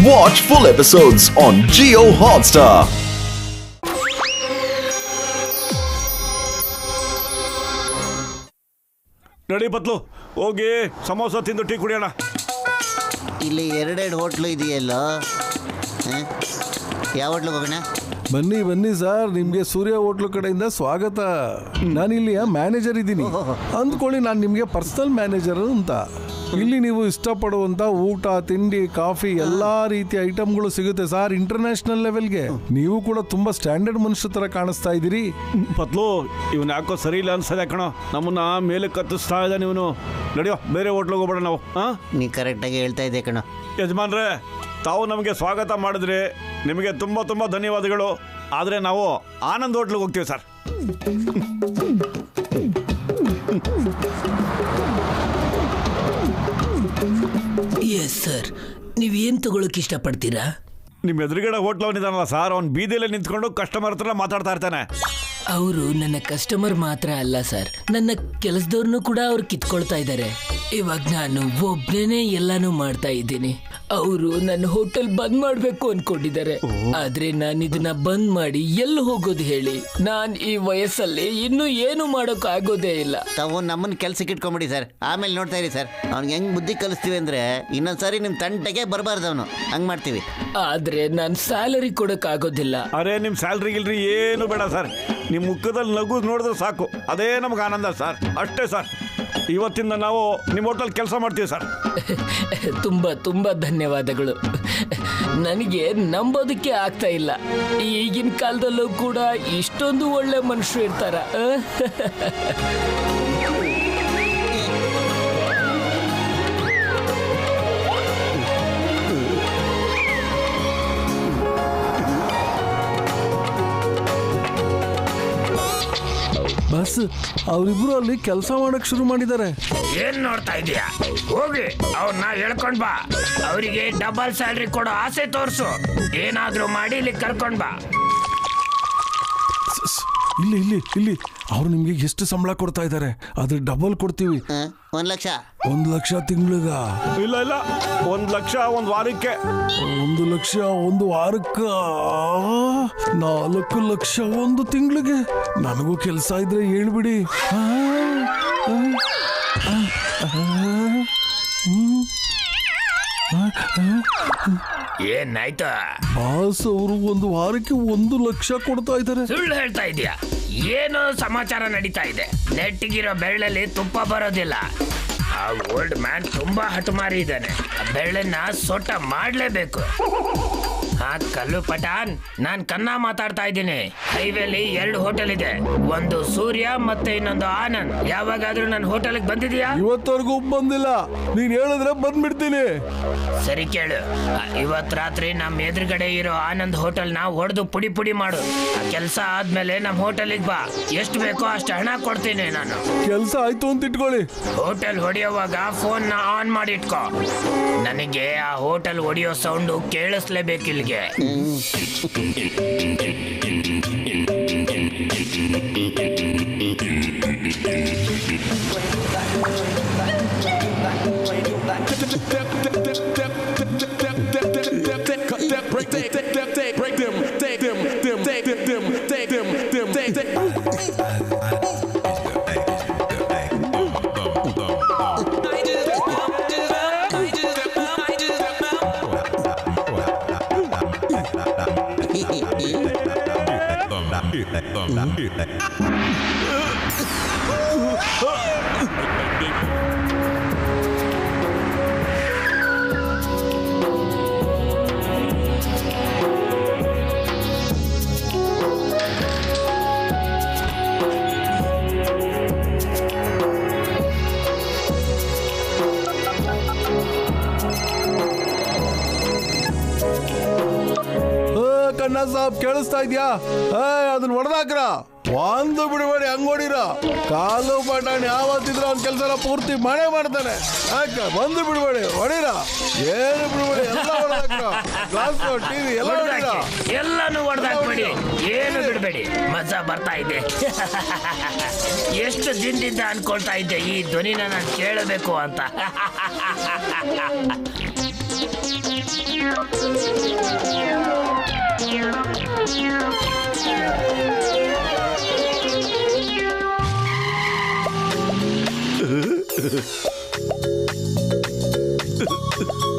Watch full episodes on Geo Hotstar. ನಡಿ ಬತ್ಲು ಹೋಗಿ ಸಮೋಸ ತಿಂದು ಟೀ ಕುಡಿಯೋಣ. ಇಲ್ಲಿ ಎರಡೆರಡು ಹೋಟ್ಲು ಇದೆಯಲ್ಲ? ಹ? ಯಾವ ಹೋಟ್ಲಿಗೆ ಹೋಗೋಣ ಬನ್ನಿ ಬನ್ನಿ ಸರ್ ನಿಮಗೆ ಸೂರ್ಯ ಹೋಟ್ಲು ಕಡೆಯಿಂದ ಸ್ವಾಗತ. ನಾನು ಇಲ್ಲಿಯ ಮ್ಯಾನೇಜರ್ ಇದ್ದೀನಿ. ಅಂದ್ಕೊಳ್ಳಿ ನಾನು ನಿಮಗೆ ಪರ್ಸನಲ್ ಮ್ಯಾನೇಜರ್ ಅಂತ. ಇಲ್ಲಿ ನೀವು ಇಷ್ಟಪಡುವಂತ ಊಟ ತಿಂಡಿ ಕಾಫಿ ಎಲ್ಲಾ ರೀತಿಯ ಐಟಮ್ಗಳು ಸಿಗುತ್ತೆ ಸರ್ ಇಂಟರ್ನ್ಯಾಷನಲ್ ಲೆವೆಲ್ಗೆ ನೀವು ಕೂಡ ತುಂಬಾ ಸ್ಟ್ಯಾಂಡರ್ಡ್ ಮನುಷ್ಯ ತರ ಕಾಣಿಸ್ತಾ ಇದ್ದೀರಿ. ಪತ್ಲು ಇವನ್ ಯಾಕೋ ಸರಿ ಇಲ್ಲ ಅನ್ಸದೆ ಕಣೋ. ನಮ್ಮನ್ನ ಮೇಲೆ ಕತ್ತಿಸ್ತಾ ಇದ್ದಾನೆ ಇವನು. ನಡೆಯೋ ಬೇರೆ ಹೋಟ್ಲಿಗೆ ಹೋಗ್ಬೇಡ ನಾವು ಹಾ? ನೀ ಕರೆಕ್ಟಾಗಿ ಹೇಳ್ತಾ ಇದ್ದೆ ಕಣ? ಯಜಮಾನ್ರೆ ತಾವು ನಮಗೆ ಸ್ವಾಗತ ಮಾಡಿದ್ರಿ. ನಿಮಗೆ ತುಂಬ ತುಂಬ ಧನ್ಯವಾದಗಳು. ಆದರೆ ನಾವು ಆನಂದ್ ಹೋಟ್ಲಿಗೆ ಹೋಗ್ತೀವಿ ಸರ್. ಎಸ್ ಸರ್ ನೀವೇನು ತಗೊಳಕ್ ಇಷ್ಟಪಡ್ತೀರಾ? ನಿಮ್ಮ ಎದುರುಗಡೆ ಹೋಟ್ಲ್ ಅವನಿದಾನಲ್ಲ ಸರ್, ಅವ್ನು ಬೀದಿಯಲ್ಲಿ ನಿಂತ್ಕೊಂಡು ಕಸ್ಟಮರ್ ಹತ್ರ ಮಾತಾಡ್ತಾ ಇರ್ತಾನೆ. ಅವರು ನನ್ನ ಕಸ್ಟಮರ್ ಮಾತ್ರ ಅಲ್ಲ ಸರ್ ನನ್ನ ಕೆಲಸದವ್ರನ್ನು ಕೂಡ ಅವ್ರು ಕಿತ್ಕೊಳ್ತಾ ಇದ್ದಾರೆ ಇವಾಗ ನಾನು ಒಬ್ಬನೇ ಎಲ್ಲಾನು ಮಾಡ್ತಾ ಇದ್ದೀನಿ. ಅವರು ನನ್ನ ಹೋಟೆಲ್ ಬಂದ್ ಮಾಡ್ಬೇಕು ಅನ್ಕೊಂಡಿದ್ದಾರೆ. ಆದ್ರೆ ನಾನು ಇದನ್ನ ಬಂದ್ ಮಾಡಿ ಎಲ್ಲಿ ಹೋಗೋದು ಹೇಳಿ? ನಾನ್ ಈ ವಯಸ್ಸಲ್ಲಿ ಇನ್ನು ಏನು ಮಾಡೋಕ್ ಆಗೋದೇ ಇಲ್ಲ. ತಾವು ನಮ್ಮನ್ನ ಕೆಲ್ಸಕ್ಕೆ ಇಟ್ಕೊಂಬಿಡಿ ಸರ್ ಆಮೇಲೆ ನೋಡ್ತಾ ಇರಿ ಸರ್ ಅವ್ನಿಗೆ ಹೆಂಗ್ ಬುದ್ಧಿ ಕಲಿಸ್ತೀವಿ ಅಂದ್ರೆ ಇನ್ನೊಂದ್ಸಾರಿ ನಿಮ್ಮ ತಂಟೆಗೆ ಬರಬಾರ್ದು ಅವನು ಹಂಗ್ ಮಾಡ್ತೀವಿ. ಆದ್ರೆ ನಾನ್ ಸ್ಯಾಲರಿ ಕೊಡಕ್ ಆಗೋದಿಲ್ಲ. ಅರೆ ನಿಮ್ಮ ಸ್ಯಾಲರಿ ಗಿಲ್ರಿ ಏನು ಬೇಡ ಸರ್ ನಿಮ್ಮ ಮುಖದಲ್ಲಿ ನಗು ನೋಡಿದ್ರೆ ಸಾಕು. ಅದೇ ನಮ್ಗೆ ಆನಂದ ಸರ್. ಅಷ್ಟೇ ಸರ್. ಇವತ್ತಿಂದ ನಾವು ನಿಮ್ಮ ಹೋಟೆಲ್ ಕೆಲಸ ಮಾಡ್ತೀವಿ ಸರ್. ತುಂಬ ತುಂಬ ಧನ್ಯವಾದಗಳು. ನನಗೆ ನಂಬೋದಕ್ಕೆ ಆಗ್ತಾ ಇಲ್ಲ. ಈಗಿನ ಕಾಲದಲ್ಲೂ ಕೂಡ ಇಷ್ಟೊಂದು ಒಳ್ಳೆ ಮನುಷ್ಯರು ಇರ್ತಾರ. ಬಸ್, ಅವರಿಬ್ರು ಅಲ್ಲಿ ಕೆಲಸ ಮಾಡಕ್ ಶುರು ಮಾಡಿದ್ದಾರೆ. ಏನ್ ನೋಡ್ತಾ ಇದೀಯಾ ಹೋಗಿ ಅವ್ರನ್ನ ಹೇಳ್ಕೊಂಡ್ ಬಾ. ಅವರಿಗೆ ಡಬಲ್ ಸ್ಯಾಲ್ರಿ ಕೊಡೋ ಆಸೆ ತೋರ್ಸು. ಏನಾದ್ರೂ ಮಾಡಿ ಇಲ್ಲಿ ಕರ್ಕೊಂಡ್ ಬಾ. ಇಲ್ಲಿ ಇಲ್ಲಿ ಇಲ್ಲಿ ಅವ್ರು ನಿಮ್ಗೆ ಎಷ್ಟು ಸಂಬಳ ಕೊಡ್ತಾ ಇದ್ದಾರೆ ಅದ್ರ ಡಬಲ್ ಕೊಡ್ತೀವಿ? ಒಂದ್ ಲಕ್ಷ ಒಂದ್ ಲಕ್ಷ ತಿಂಗಳಿಗ ಇಲ್ಲ ಇಲ್ಲ ಒಂದ್ ಲಕ್ಷ ಒಂದು ವಾರಕ್ಕೆ ಒಂದು ಲಕ್ಷ ಒಂದು ವಾರಕ್ಕ ನಾಲ್ಕು ಲಕ್ಷ ಒಂದು ತಿಂಗಳಿಗೆ ನನಗೂ ಕೆಲಸ ಇದ್ರೆ ಹೇಳ್ಬಿಡಿ ಹ್ಮ್. ಏನಾಯ್ತು? ಬಾಸ್ ಅವರು ಒಂದು ವಾರಕ್ಕೆ ಒಂದು ಲಕ್ಷ ಕೊಡ್ತಾ ಇದ್ದಾರೆ. ಸುಳ್ಳು ಹೇಳ್ತಾ ಇದೀಯಾ ಏನು ಸಮಾಚಾರ ನಡೀತಾ ಇದೆ. ನೆಟ್ಟಿಗಿರೋ ಬೆಳ್ಳಲ್ಲಿ ತುಪ್ಪ ಬರೋದಿಲ್ಲ. ಆ ಓಲ್ಡ್ ಮ್ಯಾನ್ ತುಂಬಾ ಹಠಮಾರಿ ಇದ್ದಾನೆ. ಆ ಬೆಳ್ಳನ್ನ ಸೊಟ್ಟ ಮಾಡ್ಲೇಬೇಕು. ಆ ಕಲ್ಲು ಪಠಾನ್. ನಾನ್ ಕನ್ನ ಮಾತಾಡ್ತಾ ಇದ್ದೀನಿ. ಹೈವೇಲಿ ಎರಡು ಹೋಟೆಲ್ ಇದೆ. ಒಂದು ಸೂರ್ಯ ಮತ್ತೆ ಇನ್ನೊಂದು ಆನಂದ್. ಯಾವಾಗಾದ್ರೂ ನನ್ನ ಹೋಟೆಲ್ಗೆ ಬಂದಿದ್ಯಾ ಇವತ್ತವರೆಗೂ ಬಂದಿಲ್ಲ. ನೀನ್ ಹೇಳಿದ್ರೆ ಬಂದ್ಬಿಡ್ತೀನಿ. ಸರಿ ಕೇಳು. ಇವತ್ ರಾತ್ರಿ ನಮ್ಮ ಎದುರುಗಡೆ ಇರೋ ಆನಂದ್ ಹೋಟೆಲ್ನ ಹೊಡೆದು ಪುಡಿ ಪುಡಿ ಮಾಡು. ಆ ಕೆಲಸ ಆದ್ಮೇಲೆ ನಮ್ಮ ಹೋಟೆಲಿಗೆ ಬಾ. ಎಷ್ಟು ಬೇಕೋ ಅಷ್ಟು ಹಣ ಕೊಡ್ತೀನಿ ನಾನು. ಕೆಲಸ ಆಯ್ತು ಅಂತ ಇಟ್ಕೊಳ್ಳಿ. ಹೋಟೆಲ್ ಹೊಡೆಯುವಾಗ ಫೋನ್ನ ಆನ್ ಮಾಡಿ ಇಟ್ಕೋ. ನನಗೆ ಆ ಹೋಟೆಲ್ ಹೊಡೆಯೋ ಸೌಂಡು ಕೇಳಿಸ್ಲೇಬೇಕು get. ಸಾಬ್ ಕೇಳಿಸ್ತಾ ಇದ್ಯಾ? ಏ ಅದನ್ನ ಹೊಡೆದಾಕ್ರ ಒಂದು ಬಿಡಬೇಡಿ ಹಂಗ್ ಹೊಡಿರ ಕಾಲು ಬಟಾಣಿ ಯಾವತ್ತಿದ್ರು ಅವ್ನ ಕೆಲಸ ಪೂರ್ತಿ ಮಾಡೇ ಮಾಡ್ತಾನೆ. ಯಾಕ? ಒಂದು ಬಿಡಬೇಡಿ ಹೊಡಿರ ಏನು ಬಿಡಬೇಡಿ ಎಲ್ಲ ಹೊಡೆದಾಕ್ರ ಗ್ಲಾಸ್ ಟಿವಿ ಎಲ್ಲ ಹೊಡಿರ ಎಲ್ಲಾನು ಹೊಡೆದಾಕ್ಬೇಡಿ ಏನು ಬಿಡಬೇಡಿ. ಮಜಾ ಬರ್ತಾ ಇದೆ. ಎಷ್ಟು ದಿನದಿಂದ ಅನ್ಕೊಳ್ತಾ ಇದ್ದೆ ಈ ಧ್ವನಿನ ನಾನು ಕೇಳಬೇಕು ಅಂತ. Uh-huh.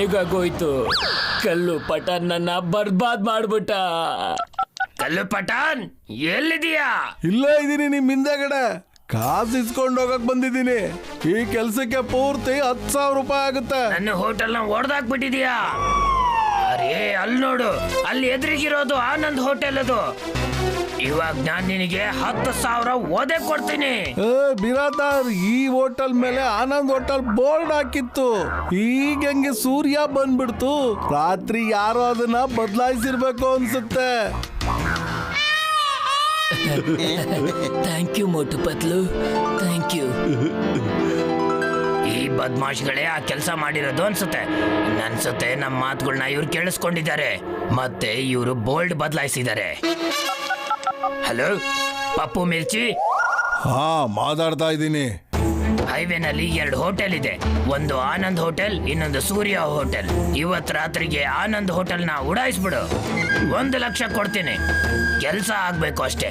ಹೇಗಾಗೋಯ್ತು ಕಲ್ಲು ಪಟಾನ್ ನನ್ನ ಬರ್ಬಾದ್ ಮಾಡ್ಬಿಟ್ಟ. ಕಲ್ಲು ಪಠಾನ್ ಎಲ್ಲಿದೀಯಾ ಇಲ್ಲ ಇದೀನಿ ನಿಮ್ ಹಿಂದೆಗಡೆ. ಕಾಸು ಇಸ್ಕೊಂಡು ಹೋಗಕ್ ಬಂದಿದ್ದೀನಿ. ಈ ಕೆಲ್ಸಕ್ಕೆ ಪೂರ್ತಿ ಹತ್ತು ಸಾವಿರ ರೂಪಾಯಿ ಆಗುತ್ತೆ. ನನ್ನ ಹೋಟೆಲ್ನ ಹೊಡೆದಾಕ್ಬಿಟ್ಟಿದೀಯಾ ಅರೇ ಅಲ್ಲಿ ನೋಡು. ಅಲ್ಲಿ ಎದುರಿಗಿರೋದು ಆನಂದ್ ಹೋಟೆಲ್ ಅದು. ಇವಾಗ ನಾನ್ ನಿನಗೆ ಹತ್ತು ಸಾವಿರ ಓದೆ ಕೊಡ್ತೀನಿ. ಏ ಬಿರಾದಾರ್ ಈ ಹೋಟೆಲ್ ಮೇಲೆ ಆನಂದ್ ಹೋಟೆಲ್ ಬೋರ್ಡ್ ಹಾಕಿತ್ತು. ಈಗ ಹೆಂಗೆ ಸೂರ್ಯ ಬಂದ್ಬಿಡ್ತು. ರಾತ್ರಿ ಯಾರು ಅದನ್ನ ಬದಲಾಯಿಸಿರ್ಬೇಕು ಅನ್ಸುತ್ತೆ. Thank you Motu Patlu. Thank you ಈ ಬದ್ಮಾಶ್ಗಳೇ ಆ ಕೆಲಸ ಮಾಡಿರೋದು ಅನ್ಸುತ್ತೆ. ಅನ್ಸುತ್ತೆ ನಮ್ಮ ಮಾತುಗಳನ್ನ ಇವ್ರು ಕೇಳಿಸ್ಕೊಂಡಿದ್ದಾರೆ. ಮತ್ತೆ ಇವರು ಬೋಲ್ಡ್ ಬದಲಾಯಿಸಿದ್ದಾರೆ. ಹಲೋ ಪಪ್ಪು ಮಿರ್ಚಿ? ಹಾ ಮಾತಾಡ್ತಾ ಇದ್ದೀನಿ. ಹೈವೇನಲ್ಲಿ ಎರಡು ಹೋಟೆಲ್ ಇದೆ. ಒಂದು ಆನಂದ್ ಹೋಟೆಲ್ ಇನ್ನೊಂದು ಸೂರ್ಯ ಹೋಟೆಲ್. ಇವತ್ ರಾತ್ರಿಗೆ ಆನಂದ್ ಹೋಟೆಲ್ನ ಉಡಾಯಿಸ್ಬಿಡು. ಒಂದು ಲಕ್ಷ ಕೊಡ್ತೀನಿ. ಕೆಲಸ ಆಗ್ಬೇಕು ಅಷ್ಟೇ.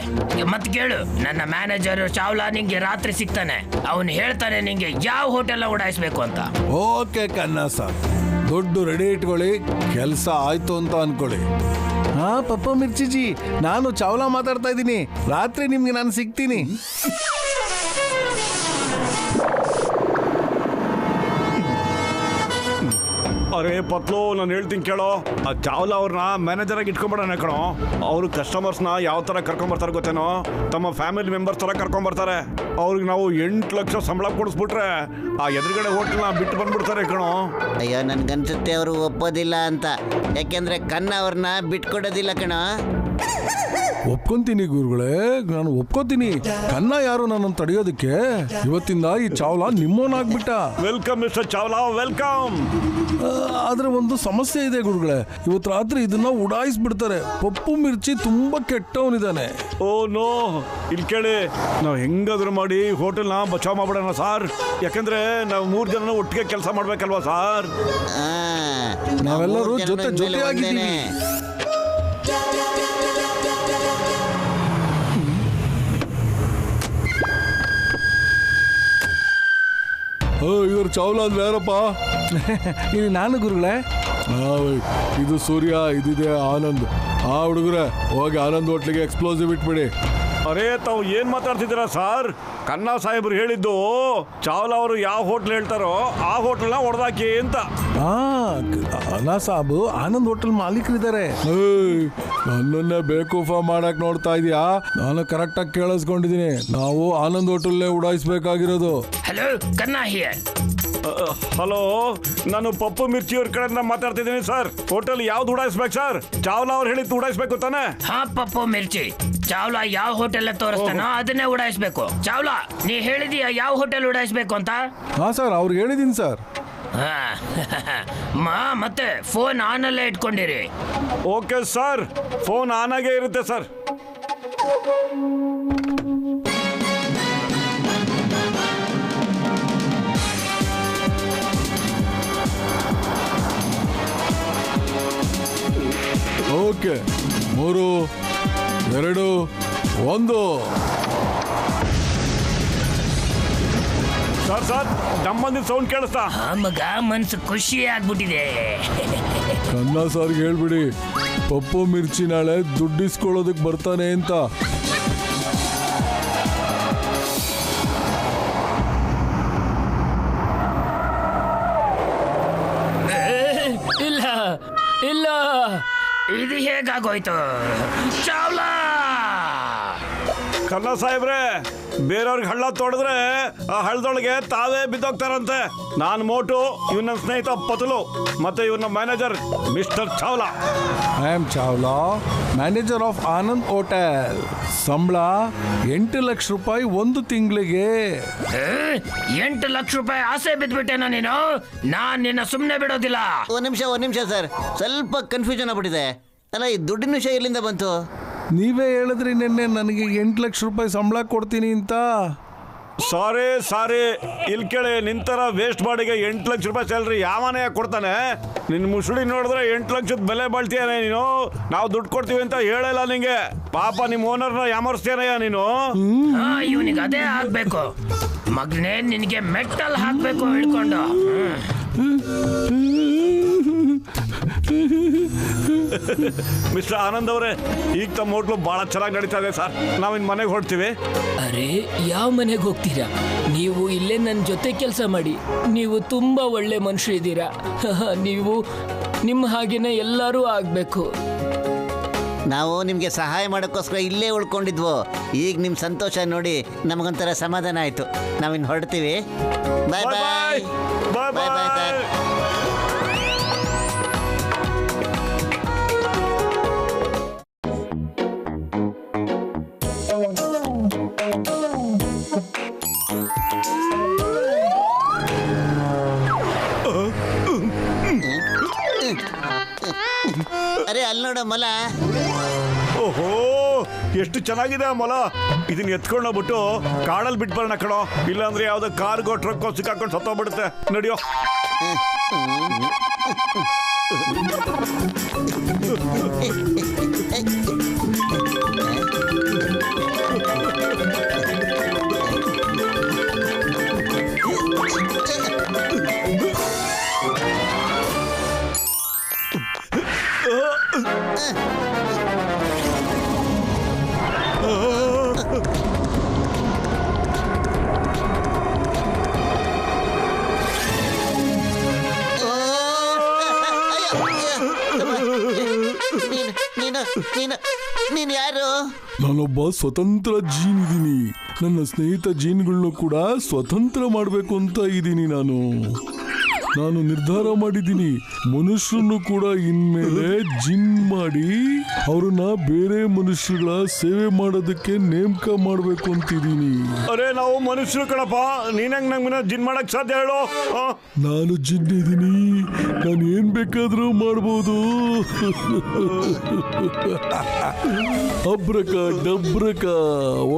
ಮತ್ ಕೇಳು ನನ್ನ ಮ್ಯಾನೇಜರ್ ಚಾವ್ಲಾ ನಿಂಗೆ ರಾತ್ರಿ ಸಿಗ್ತಾನೆ. ಅವನು ಹೇಳ್ತಾನೆ ನಿಂಗೆ ಯಾವ ಹೋಟೆಲ್ ಉಡಾಯಿಸ್ಬೇಕು ಅಂತ. ಓಕೆ ಕನ್ನ ಸರ್ ದುಡ್ಡು ರೆಡಿ ಇಟ್ಕೊಳ್ಳಿ ಕೆಲಸ ಆಯ್ತು ಅಂತ ಅನ್ಕೊಳ್ಳಿ. ಹಾ ಪಪ್ಪ ಮಿರ್ಚಿಜಿ ನಾನು ಚಾವ್ಲಾ ಮಾತಾಡ್ತಾ ಇದ್ದೀನಿ. ರಾತ್ರಿ ನಿಮ್ಗೆ ನಾನು ಸಿಗ್ತೀನಿ. ಅರೇ ಪತ್ಲು, ನಾನು ಹೇಳ್ತೀನಿ ಕೇಳೋ. ಆ ಚಾವ್ಲಾ ಅವ್ರನ್ನ ಮ್ಯಾನೇಜರ್ ಆಗಿ ಇಟ್ಕೊಂಡ್ಬಿಡೋಣ ಕಣೋ. ಅವರು ಕಸ್ಟಮರ್ಸ್ನ ಯಾವ ಥರ ಕರ್ಕೊಂಬರ್ತಾರೆ ಗೊತ್ತೇನೋ? ತಮ್ಮ ಫ್ಯಾಮಿಲಿ ಮೆಂಬರ್ಸ್ ಥರ ಕರ್ಕೊಂಬರ್ತಾರೆ ಅವ್ರಿಗೆ ನಾವು ಎಂಟು ಲಕ್ಷ ಸಂಬಳ ಕೊಡಿಸ್ಬಿಟ್ರೆ ಆ ಎದುರುಗಡೆ ಹೋಟ್ಲನ್ನ ಬಿಟ್ಟು ಬಂದ್ಬಿಡ್ತಾರೆ ಕಣೋ. ಅಯ್ಯೋ, ನನ್ಗನ್ಸುತ್ತೆ ಅವರು ಒಪ್ಪೋದಿಲ್ಲ ಅಂತ. ಯಾಕೆಂದ್ರೆ ಕಣ್ಣ ಅವ್ರನ್ನ ಬಿಟ್ಕೊಡೋದಿಲ್ಲ ಕಣ. ಒಪ್ಕೊಂತೀನಿ ಗುರುಗಳೇ ನಾನು ಒಪ್ಕೋತೀನಿ. ಕನ್ನ ಯಾರು ನನ್ನನ್ನು ತಡೆಯೋದಕ್ಕೆ? ಇವತ್ತಿಂದ ಈ ಚಾವ್ಲಾ ನಿಮ್ಮೋನಾಗ್ಬಿಟ್ಟ ವೆಲ್ಕಮ್ ಮಿಸ್ಟರ್ ಚಾವ್ಲಾ ವೆಲ್ಕಮ್ ಆದರೆ ಒಂದು ಸಮಸ್ಯೆ ಇದೆ ಗುರುಗಳೇ. ಇವತ್ತು ರಾತ್ರಿ ಇದನ್ನ ಉಡಾಯಿಸ್ಬಿಡ್ತಾರೆ. ಪಪ್ಪು ಮಿರ್ಚಿ ತುಂಬಾ ಕೆಟ್ಟವನಿದ್ದಾನೆ ಓ ನೋ. ಇಲ್ಲಿ ಕೇಳಿ ನಾವು ಹೆಂಗಾದ್ರೂ ಮಾಡಿ ಹೋಟೆಲ್ನ ಬಚಾವ್ ಮಾಡ್ಬಿಡೋಣ ಸಾರ್. ಯಾಕಂದ್ರೆ ನಾವು ಮೂರು ಜನ ಒಟ್ಟಿಗೆ ಕೆಲಸ ಮಾಡ್ಬೇಕಲ್ವಾ ಸಾರ್? ಆ, ನಾವೆಲ್ಲರೂ ಜೊತೆ ಜೊತೆ ಅಂದ್ಮೇಲೆ ಇವ್ರು ಚೌಲ ಅಂದ್ರೆ ಯಾರಪ್ಪ? ಇದು ನಾನು ಗುರುಗಳೇ. ಇದು ಸೂರ್ಯ ಇದಿದೆ ಆನಂದ್. ಆ ಹುಡುಗರೇ ಹೋಗಿ ಆನಂದ್ ಹೋಟ್ಲಿಗೆ ಎಕ್ಸ್ಪ್ಲೋಸಿವ್ ಇಟ್ಬಿಡಿ. ಅರೇ ತಾವು ಏನ್ ಮಾತಾಡ್ತಿದ್ದೀರಾ ಸರ್? ಕನ್ನಾ ಸಾಹೇಬ್ರು ಹೇಳಿದ್ದು ಚಾವ್ಲಾ ಅವರು ಯಾವ ಹೋಟ್ಲ್ ಹೇಳ್ತಾರೋ ಆ ಹೋಟ್ಲ್ನ ಹೊಡೆದಾಕಿ ಅಂತ. ಹಾ ಅನಾ ಸಾಬು ಆನಂದ್ ಹೋಟೆಲ್ ಮಾಲೀಕರಿದ್ದಾರೆ ನನ್ನನ್ನೇ ಬೇಕೂಫ ಮಾಡಕ್ ನೋಡ್ತಾ ಇದೀಯಾ? ನಾನು ಕರೆಕ್ಟಾಗಿ ಕೇಳಿಸ್ಕೊಂಡಿದೀನಿ ನಾವು ಆನಂದ್ ಹೋಟೆಲ್ನೇ ಉಡಾಯಿಸ್ಬೇಕಾಗಿರೋದು. ಹಲೋ ಕನ್ನಾ ಹಿಯರ್ ಹಲೋ ನಾನು ಪಪ್ಪು ಮಿರ್ಚಿ ಅವ್ರ ಕಡೆಯಿಂದ ಮಾತಾಡ್ತಿದ್ದೀನಿ ಸರ್. ಹೋಟೆಲ್ ಯಾವ್ದು ಉಡಾಯಿಸ್ಬೇಕು ಸರ್? ಚಾವ್ಲಾ ಅವ್ರು ಹೇಳಿದ್ದು ಉಡಾಯಿಸ್ಬೇಕು ತಾನೆ? ಹಾ ಪಪ್ಪು ಮಿರ್ಚಿ. ಚಾವ್ಲಾ ಯಾವ ಹೋಟೆಲ್ ತೋರಿಸ್ತಾನೋ ಅದನ್ನೇ ಉಡಾಯಿಸ್ಬೇಕು. ಚಾವ್ಲಾ ನೀ ಹೇಳಿದೀಯ ಯಾವ ಹೋಟೆಲ್ ಉಡಾಯಿಸ್ಬೇಕು ಅಂತ? ಹಾ ಸರ್ ಅವ್ರಿಗೆ ಹೇಳಿದೀನಿ ಸರ್. ಹಾ ಮಾ ಮತ್ತೆ ಫೋನ್ ಆನಲ್ಲೇ ಇಟ್ಕೊಂಡಿರಿ. Okay sir. ಫೋನ್ ಆನ್ ಆಗೇ ಇರುತ್ತೆ ಸರ್. ಓಕೆ. ಮೂರು ಎರಡು ಒಂದು. ಸರ್ ಸರ್ ನಮ್ಮಂದಿ ಸೌಂಡ್ ಕೇಳಿಸ್ತಾ. ಆ ಮಗ ಮನ್ಸು ಖುಷಿ ಆಗ್ಬಿಟ್ಟಿದೆ. ಕನ್ನ ಸರ್ಗೆ ಹೇಳ್ಬಿಡಿ ಪಪ್ಪು ಮಿರ್ಚಿ ನಾಳೆ ದುಡ್ಡಿಸ್ಕೊಳ್ಳೋದಕ್ಕೆ ಬರ್ತಾನೆ ಅಂತ. ಇಲ್ಲ ಇಲ್ಲ. ಇದು ಹೇಗಾಗೋಯ್ತು ಚಾವ್ಲಾ ಕನ್ನಾ ಸಾಹೇಬ್ರೆ ಬೇರೆಯವ್ರಿಗೆ ಹಳ್ಳ ತೊಡೆದ್ರೆ ಆ ಹಳ್ಳದೊಳಗೆ ತಾವೇ ಬಿದ್ದೋಗ್ತಾರಂತೆ. ನಾನು ಮೋಟು ಇವ್ ನನ್ನ ಸ್ನೇಹಿತ ಪತಲು ಮತ್ತೆ ಇವ್ನ manager mister Chawla. I am Chawla manager of Anand hotel. ಸಂಬಳ ಎಂಟು ಲಕ್ಷ ರೂಪಾಯಿ ಒಂದು ತಿಂಗಳಿಗೆ. ಏ, ಎಂಟು ಲಕ್ಷ ರೂಪಾಯಿ ಆಸೆ ಬಿದ್ಬಿಟ್ಟೇನ ನೀನು? ನಾನ್ ನಿನ್ನ ಸುಮ್ಮನೆ ಬಿಡೋದಿಲ್ಲ. ಒಂದು ನಿಮಿಷ ಒಂದು ನಿಮಿಷ ಸರ್. ಸ್ವಲ್ಪ ಕನ್ಫ್ಯೂಷನ್ ಆಗ್ಬಿಟ್ಟಿದೆ. ಅಲ್ಲ ಈ ದುಡ್ಡಿನ ವಿಷಯ ಎಲ್ಲಿಂದ ಬಂತು? ನೀವೇ ಹೇಳಿದ್ರಿ ನಿನ್ನೆ ನನಗೆ ಎಂಟು ಲಕ್ಷ ರೂಪಾಯಿ ಸಂಬಳ ಕೊಡ್ತೀನಿ ಅಂತ. ಸಾರಿ ಸಾರಿ. ಇಲ್ಲಿ ಕೇಳಿ ನಿಂತರ ವೇಸ್ಟ್ ಬಾಡಿಗೆ ಎಂಟು ಲಕ್ಷ ರೂಪಾಯಿ ಸ್ಯಾಲ್ರಿ ಯಾವನೇ ಕೊಡ್ತಾನೆ? ನಿನ್ನ ಮುಸುಳಿ ನೋಡಿದ್ರೆ ಎಂಟು ಲಕ್ಷದ ಬೆಲೆ ಬಾಳ್ತೀಯಾನೆ ನೀನು? ನಾವು ದುಡ್ಡು ಕೊಡ್ತೀವಿ ಅಂತ ಹೇಳಲ್ಲ ನಿಂಗೆ. ಪಾಪ ನಿಮ್ಮ ಓನರ್ನ ಯಾಮರ್ಸ್ತೇನೆಯ ನೀನು? ಇವನಿಗೆ ಅದೇ ಆಗ್ಬೇಕು. ಮಗನೇ ನಿನಗೆ ಮೆಟ್ಟಲ್ ಹಾಕ್ಬೇಕು ಹಿಡ್ಕೊಂಡು ಹ್ಮ್. ಮಿಸ್ಟರ್ ಆನಂದ್ ಅವರೇ ಈಗ ತಮ್ಮ ಹೋಟ್ಲು ಬಹಳ ಚೆನ್ನಾಗಿ ನಡೀತಾ ಇದೆ ಸರ್. ನಾವಿನ್ ಮನೆಗೆ ಹೊರಡ್ತೀವಿ. ಅರೆ ಯಾವ ಮನೆಗೆ ಹೋಗ್ತೀರಾ? ನೀವು ಇಲ್ಲೇ ನನ್ನ ಜೊತೆ ಕೆಲಸ ಮಾಡಿ. ನೀವು ತುಂಬಾ ಒಳ್ಳೆ ಮನುಷ್ಯ ಇದ್ದೀರಾ. ನೀವು ನಿಮ್ಮ ಹಾಗೇನೆ ಎಲ್ಲರೂ ಆಗಬೇಕು. ನಾವು ನಿಮಗೆ ಸಹಾಯ ಮಾಡೋಕ್ಕೋಸ್ಕರ ಇಲ್ಲೇ ಉಳ್ಕೊಂಡಿದ್ವು. ಈಗ ನಿಮ್ಮ ಸಂತೋಷ ನೋಡಿ ನಮಗೊಂಥರ ಸಮಾಧಾನ ಆಯಿತು. ನಾವಿನ್ನು ಹೊರಡ್ತೀವಿ. ಬಾಯ್ ಬಾಯ್ ಬಾಯ್ ಬಾಯ್ ಬಾಯ್ ಅಲ್ಲಿ ನೋಡ ಮಲ. ಓಹೋ ಎಷ್ಟು ಚೆನ್ನಾಗಿದೆ ಆ ಮೊಲ. ಇದನ್ನ ಎತ್ಕೊಂಡು ಹೋಗ್ಬಿಟ್ಟು ಕಾಡಲ್ಲಿ ಬಿಟ್ಟು ಬರೋಣ ಕಣೋ. ಇಲ್ಲಾಂದ್ರೆ ಯಾವ್ದೋ ಕಾರ್ಗೋ ಟ್ರಕ್ಕೋ ಸಿಕ್ಕಾಕೊಂಡು ಸತ್ತೋಗ್ಬಿಡುತ್ತೆ. ನಡಿಯೋ. ನಾನೊಬ್ಬ ಸ್ವತಂತ್ರ ಜೀನ್ ಇದ್ದೀನಿ ನನ್ನ ಸ್ನೇಹಿತ ಜೀನ್ಗಳನ್ನು ಕೂಡ ಸ್ವತಂತ್ರ ಮಾಡಬೇಕು ಅಂತ ಇದ್ದೀನಿ ನಾನು. ನಾನು ನಿರ್ಧಾರ ಮಾಡಿದ್ದೀನಿ. ಮನುಷ್ಯರನ್ನು ಕೂಡ ಇನ್ಮೇಲೆ ಜಿಮ್ ಮಾಡಿ ಅವ್ರನ್ನ ಬೇರೆ ಮನುಷ್ಯಗಳ ಸೇವೆ ಮಾಡೋದಕ್ಕೆ ನೇಮಕ ಮಾಡಬೇಕು ಅಂತಿದ್ದೀನಿ. ಅರೆ ನಾವು ಮನುಷ್ಯರು ಕಣಪ್ಪ. ನೀನ್ ಹೆಂಗ್ ನಂಗೆ ಜಿನ್ ಮಾಡಕ್ ಸಾಧ್ಯ ಹೇಳು? ನಾನು ಜಿನ್ ಇದ್ದೀನಿ. ನಾನು ಏನ್ ಬೇಕಾದ್ರೂ ಮಾಡ್ಬೋದು. ಅಬ್ರಕ ಡಬ್ರಕ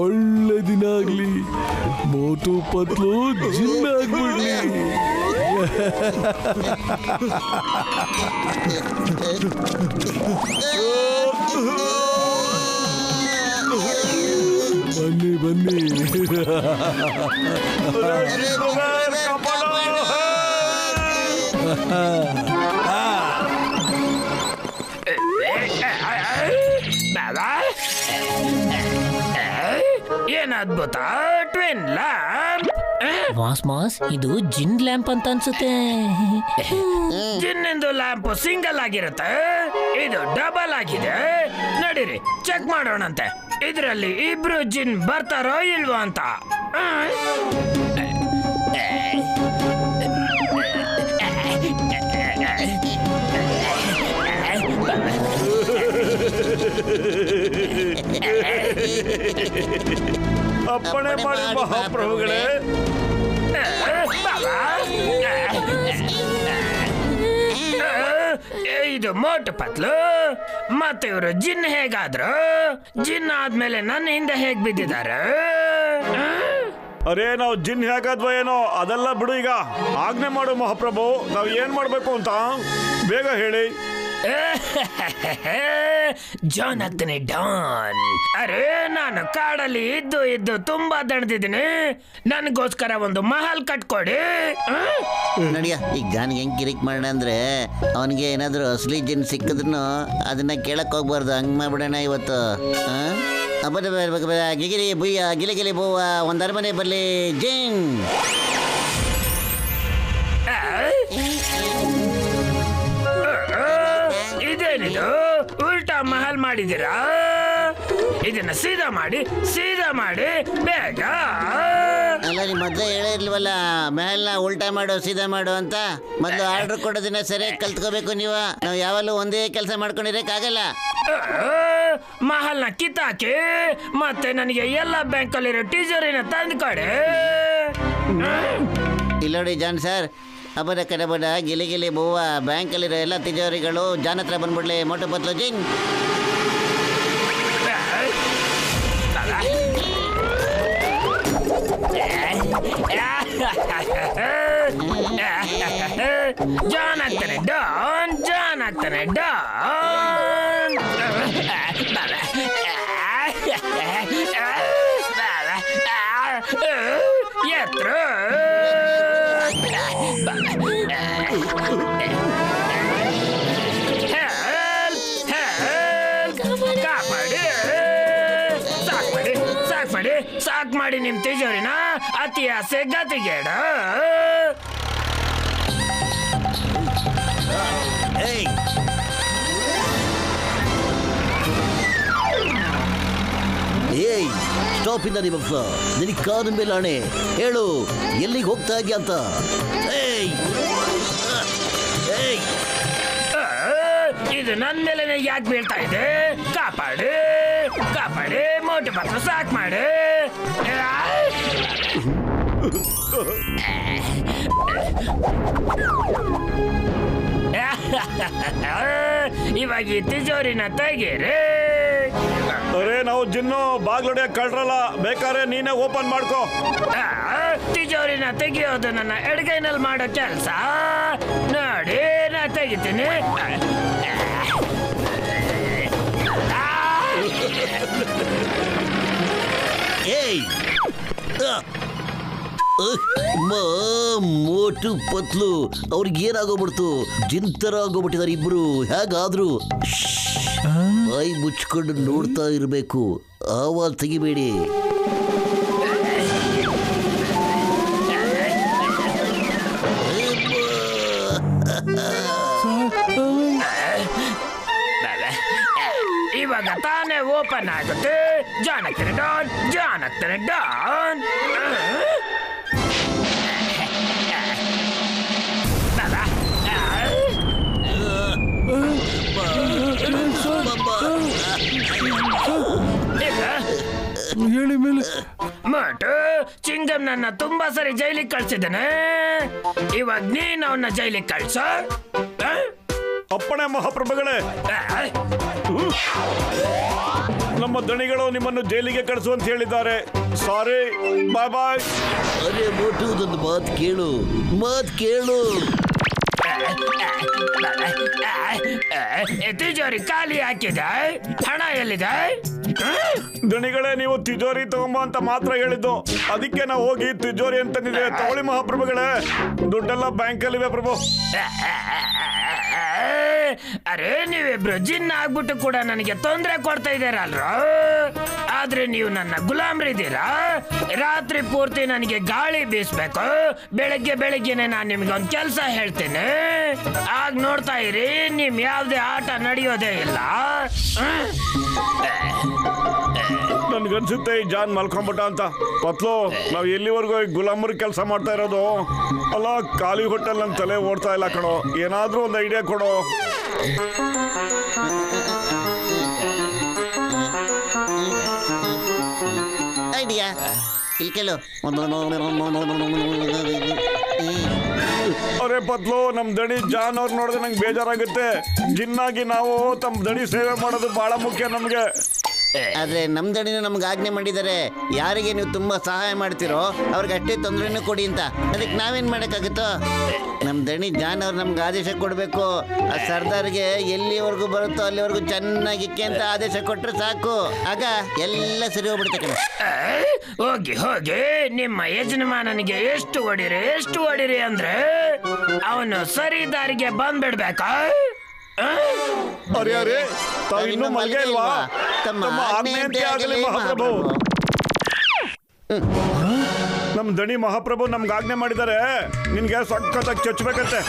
ಒಳ್ಳೆ ದಿನ ಆಗ್ಲಿ. ಮೋಟು ಪತ್ಲು ಜಿನ್ ಆಗ್ಬಿಡ್ಲಿ. ಬನ್ನಿ ಬನ್ನಿ ಬಾಬಾ ಏನ್ ಅದ್ಭುತ ಟ್ವಿನ್ ಲ್ಯಾಂಪ್ ಮಾಸ್ ಮಾಸ್ ಇದು ಜಿನ್ ಲ್ಯಾಂಪ್ ಅಂತ ಅನ್ಸುತ್ತೆ. ಜಿನ್ನಿಂದು ಲ್ಯಾಂಪ್ ಸಿಂಗಲ್ ಆಗಿರುತ್ತೆ. ಇದು ಡಬಲ್ ಆಗಿದೆ. ನಡೀರಿ ಚೆಕ್ ಮಾಡೋಣಂತೆ. ಇದರಲ್ಲಿ ಇಬ್ರು ಜಿನ್ ಬರ್ತಾರೋ ಇಲ್ವೋ ಅಂತ? ಅಪ್ಪಣೆ ಮಾಡಿ ಮಹಾಪ್ರಭುಗಳೇ ಇದು ಮೋಟು ಪತ್ಲು. ಮತ್ತೆ ಇವರು ಜಿನ್ ಹೇಗಾದ್ರು? ಜಿನ್ ಆದ್ಮೇಲೆ ನನ್ನ ಹಿಂದೆ ಹೇಗ್ ಬಿದ್ದಿದ್ದಾರೆ ಅರೇ, ನಾವು ಜಿನ್ ಹೇಗಾದ್ವ ಏನೋ? ಅದೆಲ್ಲ ಬಿಡು ಈಗ. ಆಜ್ಞೆ ಮಾಡು ಮಹಾಪ್ರಭು. ನಾವು ಏನ್ ಮಾಡ್ಬೇಕು ಅಂತ? ಬೇಗ ಹೇಳಿ. ಜಾನ್ ಆಗ್ತಾನೆ ಡಾನ್. ಅರೆ ನಾನು ಕಾಡಲ್ಲಿ ಇದ್ದು ಇದ್ದು ತುಂಬಾ ದಣದಿದ್ದೀನಿ. ನನಗೋಸ್ಕರ ಒಂದು ಮಹಲ್ ಕಟ್ಕೊಡಿ? ನಡಿಯ ಈಗ ಜಾನ್ಗೆ ಹೆಂಗ್ ಕಿರಿಕ್ ಮಾಡೋಣ ಅಂದ್ರೆ ಅವನಿಗೆ ಏನಾದ್ರು ಅಸಲಿ ಜಿನ್ ಸಿಕ್ಕಿದ್ರು ಅದನ್ನ ಕೇಳಕ್ ಹೋಗ್ಬಾರ್ದು. ಹಂಗ್ ಮಾಡ್ಬಿಡೋಣ ಇವತ್ತು. ಗಿಗಿರಿ ಬುಯ್ಯ ಗಿಲಿಗಿಲಿ ಗಿಲಿ ಬೂವ ಒಂದ್ ಅರಮನೆ ಬರ್ಲಿ. ಜಿನ್ ಮಾಡಿದ್ದೀರಾ? ಇದನ್ನ ಸೀದಾ ಮಾಡಿ ಸೀದಾ ಮಾಡಿ ಬೇಗ. ಅಲ್ಲ ನೀ ಮೊದಲೇ ಹೇಳೇ ಇರ್ಲಿವಲ್ಲ ಮೇಲ್ನ ಉಲ್ಟಾ ಮಾಡು ಸೀದಾ ಮಾಡು ಅಂತ. ಮೊದಲು ಆರ್ಡರ್ ಕೊಡೋದನ್ನ ಸರಿಯಾಗಿ ಕಲ್ತ್ಕೋಬೇಕು ನೀವು. ನಾವು ಯಾವಾಗಲೂ ಒಂದೇ ಕೆಲಸ ಮಾಡ್ಕೊಂಡಿರಕ್ಕಾಗಲ್ಲ. ಮಹಲ್ನ ಕಿತ್ತಾಕಿ ಮತ್ತೆ ನನಗೆ ಎಲ್ಲ ಬ್ಯಾಂಕಲ್ಲಿರೋ ಟೀಚರಿನ ತಂದು ಕೊಡಿ. ಇಲ್ಲಿ ನೋಡಿ ಜಾನ್ ಸರ್ ಅಬದ ಕಡಬಡ ಗಿಲಿ ಗಿಲಿ ಬೂವ ಬ್ಯಾಂಕಲ್ಲಿರೋ ಎಲ್ಲ ತಿಜೋರಿಗಳು ಜಾನ್ ಹತ್ರ ಬಂದ್ಬಿಡ್ಲಿ ಮೋಟು ಪತ್ಲು ಜಿಂಗ್. ಜಾನ್ ಆಗ್ತಾನೆ ಡಾನ್. ಜಾನ್ ಆಗ್ತಾನೆ ಡಾನ್ ಎತ್ರ ಸಾಕ್ ಮಾಡಿ ನಿಮ್ ತಿಜೋರಿನ ಅತಿ ಆಸೆ ಗತಿಗೇಡ. ಏಯ್ ಸ್ಟಾಪ್ ಇಂದ ನಿಮ್ಮ ನಿನಗೆ ಕಾದ ಮೇಲೆ ಆಣೆ. ಹೇಳು, ಎಲ್ಲಿಗೆ ಹೋಗ್ತಾ ಇದೆಯಾ ಅಂತ. ಏಯ್ ಇದು ನನ್ನ ಮೇಲೆ ಯಾಕೆ ಬೀಳ್ತಾ ಇದೆ ಕಾಪಾಡಿ ಕಾಪಾಡಿ, ಮೋಟಿ ಪತ್ರ ಸಾಕ್ ಮಾಡಿ. ಇವಾಗ ಈ ತಿಜೋರಿನ ತೆಗೀರಿ. ಅರೇ ನಾವು ಜಿನ್ನು ಬಾಗ್ಲೊಡೆ ಕಳ್ರಲ್ಲ. ಬೇಕಾದ್ರೆ ನೀನೇ ಓಪನ್ ಮಾಡ್ಕೋ. ಆ, ತಿಜೋರಿನ ತೆಗಿಯೋದು ನನ್ನ ಎಡಗೈನಲ್ಲಿ ಮಾಡೋ ಕೆಲಸ. ನೋಡಿ ನಾ ತೆಗಿತೀನಿ. ಏಯ್ ಮೋಟು ಪತ್ಲು. ಅವ್ರಿಗೆ ಏನಾಗೋಗ್ಬಿಡ್ತು ಜಿಂತರ ಆಗೋಗ್ಬಿಟ್ಟಿದ್ದಾರೆ ಇಬ್ರು. ಹೇಗಾದ್ರು? ಬಾಯಿ ಮುಚ್ಕೊಂಡು ನೋಡ್ತಾ ಇರಬೇಕು. ಆವಾಜ್ ತೆಗಿಬೇಡಿ. ಇವಾಗ ತಾನೇ ಓಪನ್ ಆಗುತ್ತೆ. ಜಾನ್ ಆಗ್ತಾನೆ ಡಾನ್ ಜಾನ್ ಆಗ್ತಾನೆ ಡಾನ್. ಮಟು ಚಿಂಗಮ್ ನನ್ನ ತುಂಬಾ ಸರಿ ಜೈಲಿಗೆ ಕಳ್ಸಿದ್ದಾನೆ. ಇವಾಗ ನೀನ್ ಅವನ್ನ ಜೈಲಿಗೆ ಕಳ್ಸ. ಅಪ್ಪಣೆ ಮಹಾಪ್ರಭುಗಳೇ. ನಮ್ಮ ದಣಿಗಳು ನಿಮ್ಮನ್ನು ಜೈಲಿಗೆ ಕಳಿಸು ಅಂತ ಹೇಳಿದ್ದಾರೆ. ಸಾರಿ ಬಾಯ್ ಬಾಯ್. ಅರೆ ಮೋಟು ಒಂದು ಮಾತು ಕೇಳು. ಮಾತು ಕೇಳು. ತಿಜೋರಿ ಖಾಲಿ ಹಾಕಿದೆ? ಹಣ ಎಲ್ಲಿದೆ? ದಣಿಗಳೇ ನೀವು ತಿಜೋರಿ ತಗೊಂಬ ಅಂತ ಮಾತ್ರ ಹೇಳಿದ್ದು. ಅದಕ್ಕೆ ನಾವು ಹೋಗಿ ತಿಜೋರಿ ಅಂತಂದಿದೆ ತಗೊಳ್ಳಿ ಮಹಾಪ್ರಭುಗಳೇ. ದುಡ್ಡೆಲ್ಲ ಬ್ಯಾಂಕಲ್ಲಿವೆ ಪ್ರಭು. ಅರೇ ನೀವಿಬ್ರು ಜಿನ್ ಆಗ್ಬಿಟ್ಟು ಕೂಡ ನನಗೆ ತೊಂದರೆ ಕೊಡ್ತಾ ಇದ್ದೀರಲ್ರ? ಆದ್ರೆ ನೀವು ನನ್ನ ಗುಲಾಮ್ರಿದ್ದೀರಾ? ರಾತ್ರಿ ಪೂರ್ತಿ ನನಗೆ ಗಾಳಿ ಬೀಸ್ಬೇಕು. ಬೆಳಗ್ಗೆ ಬೆಳಗ್ಗೆನೆ ನಾನು ನಿಮ್ಗೆ ಒಂದು ಕೆಲಸ ಹೇಳ್ತೇನೆ. ಆಗ ನೋಡ್ತಾ ಇರಿ, ನಿಮ್ ಯಾವ್ದೇ ಆಟ ನಡೆಯೋದೇ ಇಲ್ಲ? ನನ್ಗನ್ಸುತ್ತೆ ಈ ಜಾನ್ ಮಲ್ಕೊಂಬಿಟ್ಟ ಅಂತ. ಪತ್ಲು, ನಾವ್ ಎಲ್ಲಿವರೆಗೂ ಗುಲಾಮರ್ ಕೆಲಸ ಮಾಡ್ತಾ ಇರೋದು? ಅಲ್ಲ, ಖಾಲಿ ಹೋಟೆಲ್ ನನ್ ತಲೆ ಓಡ್ತಾ ಇಲ್ಲ ಕಣೋ. ಏನಾದ್ರೂ ಒಂದು ಐಡಿಯಾ ಕೊಡೋ. ಅರೆ ಪತ್ಲು ನಮ್ ದಣಿ ಜಾನ್ ಅವ್ರು ನೋಡಿದ್ರೆ ನಂಗೆ ಬೇಜಾರಾಗುತ್ತೆ. ಜಿನ್ನಾಗಿ ನಾವು ತಮ್ಮ ದಣಿ ಸೇವೆ ಮಾಡೋದು ಬಹಳ ಮುಖ್ಯ ನಮ್ಗೆ. ಆದ್ರೆ ನಮ್ ದಣಿನ ನಮ್ಗೆ ಆಜ್ಞೆ ಮಾಡಿದ್ದಾರೆ ಯಾರಿಗೆ ನೀವು ತುಂಬಾ ಸಹಾಯ ಮಾಡ್ತಿರೋ ಅವ್ರಿಗೆ ಅಷ್ಟೇ ತೊಂದರೆನೂ ಕೊಡಿ ಅಂತ. ಅದಕ್ಕೆ ನಾವೇನ್ ಮಾಡಕ್ಕಾಗುತ್ತೋ? ನಮ್ ದಣಿ ಜಾನ್ ಅವ್ರು ನಮ್ಗೆ ಆದೇಶ ಕೊಡ್ಬೇಕು. ಆ ಸರ್ದಾರ್ಗೆ ಎಲ್ಲಿವರೆಗೂ ಬರುತ್ತೋ ಅಲ್ಲಿವರೆಗೂ ಚೆನ್ನಾಗಿ ಅಂತ ಆದೇಶ ಕೊಟ್ರೆ ಸಾಕು. ಆಗ ಎಲ್ಲ ಸರಿ ಏ, ಹೋಗಿ ಹೋಗಿ. ನಿಮ್ಮ ಯಜಮಾನನಿಗೆ ಎಷ್ಟು ಹೊಡಿರಿ ಎಷ್ಟು ಹೊಡಿರಿ ಅಂದ್ರೆ ಅವನು ಸರಿ ದಾರಿಗೆ ಬಂದ್ಬಿಡ್ಬೇಕಾ? ಅರೆ ಅರೆ ತಾವು ಇನ್ನೂ ಮಲ್ಗೆ ಇಲ್ವಾ? ತಮ್ಮ ಆಜ್ಞೆಯಂತೆ ಆಗಲಿ ಮಹಾಪ್ರಭು. ನಮ್ಮ ದಣಿ ಮಹಾಪ್ರಭು ನಮ್ಗೆ ಆಜ್ಞೆ ಮಾಡಿದ್ದಾರೆ ನಿನ್ಗೆ ಸಖತ್ತಾಗಿ ಚಚ್ಚಬೇಕಂತೆ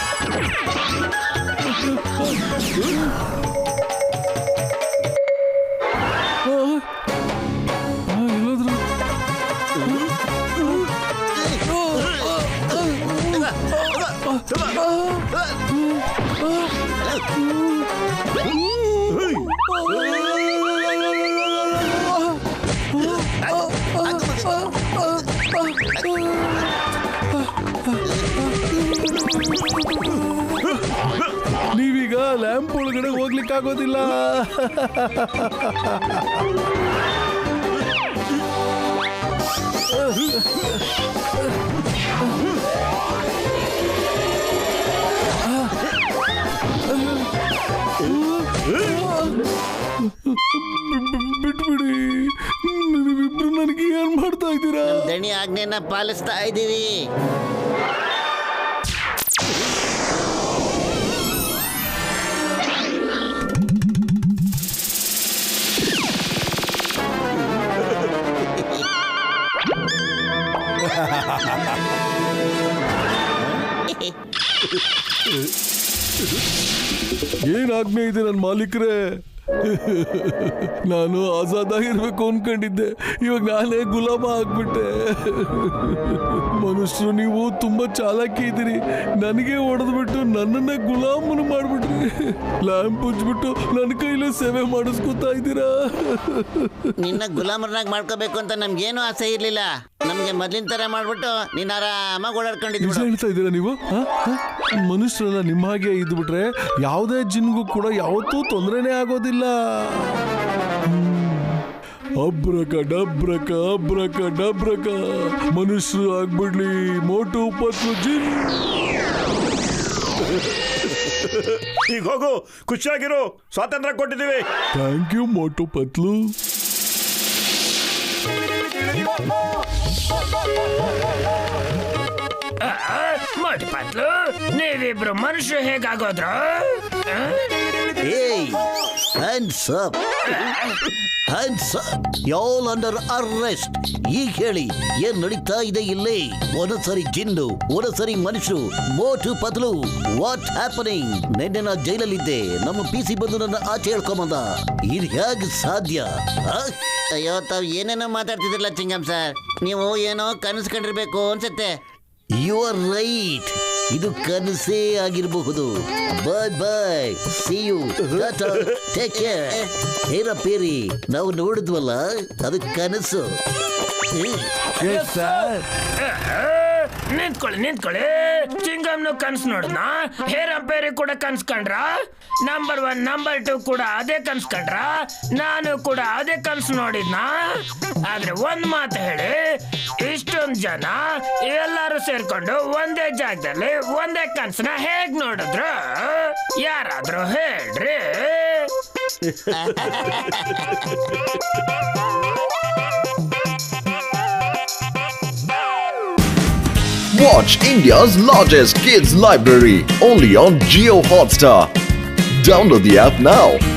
ನೀವೀಗ ಲ್ಯಾಂಪ್ ಒಳಗಡೆ ಹೋಗ್ಲಿಕ್ಕಾಗೋದಿಲ್ಲ ಬಿಟ್ಬಿಡಿ ಆಜ್ಞೆನ ಪಾಲಿಸ್ತಾ ಇದ್ದೀವಿ. ಏನ್ ಆಜ್ಞೆ ಇದೆ ನನ್ನ ಮಾಲೀಕರೇ? ನಾನು ಆಜಾದಾಗಿರ್ಬೇಕು ಅನ್ಕೊಂಡಿದ್ದೆ. ಇವಾಗ ನಾನೇ ಗುಲಾಮ ಆಗ್ಬಿಟ್ಟೆ. ಮನುಷ್ಯರು ನೀವು ತುಂಬಾ ಚಾಲಾಕಿ ಇದ್ದೀರಿ. ನನಗೆ ಹೊಡೆದ್ಬಿಟ್ಟು ನನ್ನನ್ನ ಗುಲಾಮನು ಮಾಡ್ಬಿಟ್ರಿ. ಲ್ಯಾಂಪ್ ಉಜ್ಬಿಟ್ಟು ನನ್ನ ಕೈಲೇ ಸೇವೆ ಮಾಡಿಸ್ಕೊತಾ ಇದ್ದೀರಾ? ನಿನ್ನ ಗುಲಾಮರನ್ನಾಗಿ ಮಾಡ್ಕೋಬೇಕು ಅಂತ ನಮ್ಗೇನು ಆಸೆ ಇರ್ಲಿಲ್ಲ. ನಮ್ಗೆ ಮೊದ್ಲಿನ ತರ ಮಾಡ್ಬಿಟ್ಟು ನೀನ್ ಆರಾಮಾಗಿ ಓಡಾಡ್ಕೊಂಡಿದ್ವಿ ಹೇಳ್ತಾ ಇದ್ದೀರಾ ನೀವು? ಮನುಷ್ಯರೆಲ್ಲ ನಿಮ್ಮ ಹಾಗೆ ಇದ್ಬಿಟ್ರೆ ಯಾವುದೇ ಜಿನ್ಗೂ ಕೂಡ ಯಾವತ್ತೂ ತೊಂದರೆನೇ ಆಗೋದಿಲ್ಲ. ಅಬ್ರಕ ಡಬ್ರಕ ಅಬ್ರಕ ಡಬ್ರಕ. ಮನುಷ್ಯರು ಆಗ್ಬಿಡ್ಲಿ ಮೋಟು ಪತ್ಲು ಜಿನ್. ಈಗ ಹೋಗು ಖುಷಿಯಾಗಿರು ಸ್ವಾತಂತ್ರ್ಯ ಕೊಟ್ಟಿದ್ದೀವಿ. Thank you Motu ಪತ್ಲು. ಮೋಟು ಪತ್ಲು ನೀವಿಬ್ರು ಮನುಷ್ಯ ಹೇಗಾಗೋದ್ರು? ಏಯ್ hands up hands up y'all under arrest ಈಗ ಹೇಳಿ ಏನ್ ನಡೀತಾ ಇದೆ ಇಲ್ಲಿ? ಒಂದೊಂದ್ಸರಿ ಜಿನ್ನು ಒಂದೊಂದ್ಸರಿ ಮನುಷ್ಯರು ಮೋಟು ಪದಲು ವಾಟ್ ಹ್ಯಾಪನಿಂಗ್ ನಿನ್ನೆ ನಾ ಜೈಲಲ್ಲಿದ್ದೆ. ನಮ್ಮ ಪಿ ಸಿ ಬಂದು ನನ್ನ ಆಚೆ ಹೇಳ್ಕೊಂಬಂದ ಇದು ಹೇಗೆ ಸಾಧ್ಯ? ಅಯ್ಯೋ ತಾವ್ ಏನೇನೋ ಮಾತಾಡ್ತಿದ್ರಲ್ಲ ಚಿಂಗಮ್ ಸರ್ ನೀವು ಏನೋ ಕನಸು ಕಂಡಿರ್ಬೇಕು ಅನ್ಸುತ್ತೆ. ಯು ಆರ್ ರೈಟ್ ಇದು ಕನಸೇ ಆಗಿರಬಹುದು. Bye bye see you take care Hera Pheri ನಾವು ನೋಡಿದ್ವಲ್ಲ ಅದು ಕನಸು. ನಿಂತ್ಕೊಳ್ಳಿ ನಿಂತ್ಕೊಳ್ಳಿ. ಚಿಂಗಮ್ನು ಕನ್ಸ್ ನೋಡ್ನ ಹೇರ್ ಅಂಪೇರಿ ಕೂಡ ಕನ್ಸ್ ಕಂಡ್ರ? ನಂಬರ್ ಒನ್ ನಂಬರ್ ಟೂ ಕೂಡ ಅದೇ ಕನ್ಸ್ ಕಂಡ್ರ? ನಾನು ಕೂಡ ಅದೇ ಕನ್ಸು ನೋಡಿದ್ನ? ಆದ್ರೆ ಒಂದ್ ಮಾತು ಹೇಳಿ. ಇಷ್ಟೊಂದ್ ಜನ ಎಲ್ಲರೂ ಸೇರ್ಕೊಂಡು ಒಂದೇ ಜಾಗದಲ್ಲಿ ಒಂದೇ ಕನ್ಸನ್ನ ಹೇಗ್ ನೋಡಿದ್ರು ಯಾರಾದ್ರೂ ಹೇಳ್ರಿ Watch India's largest kids library only on Geo Hotstar. Download the app now.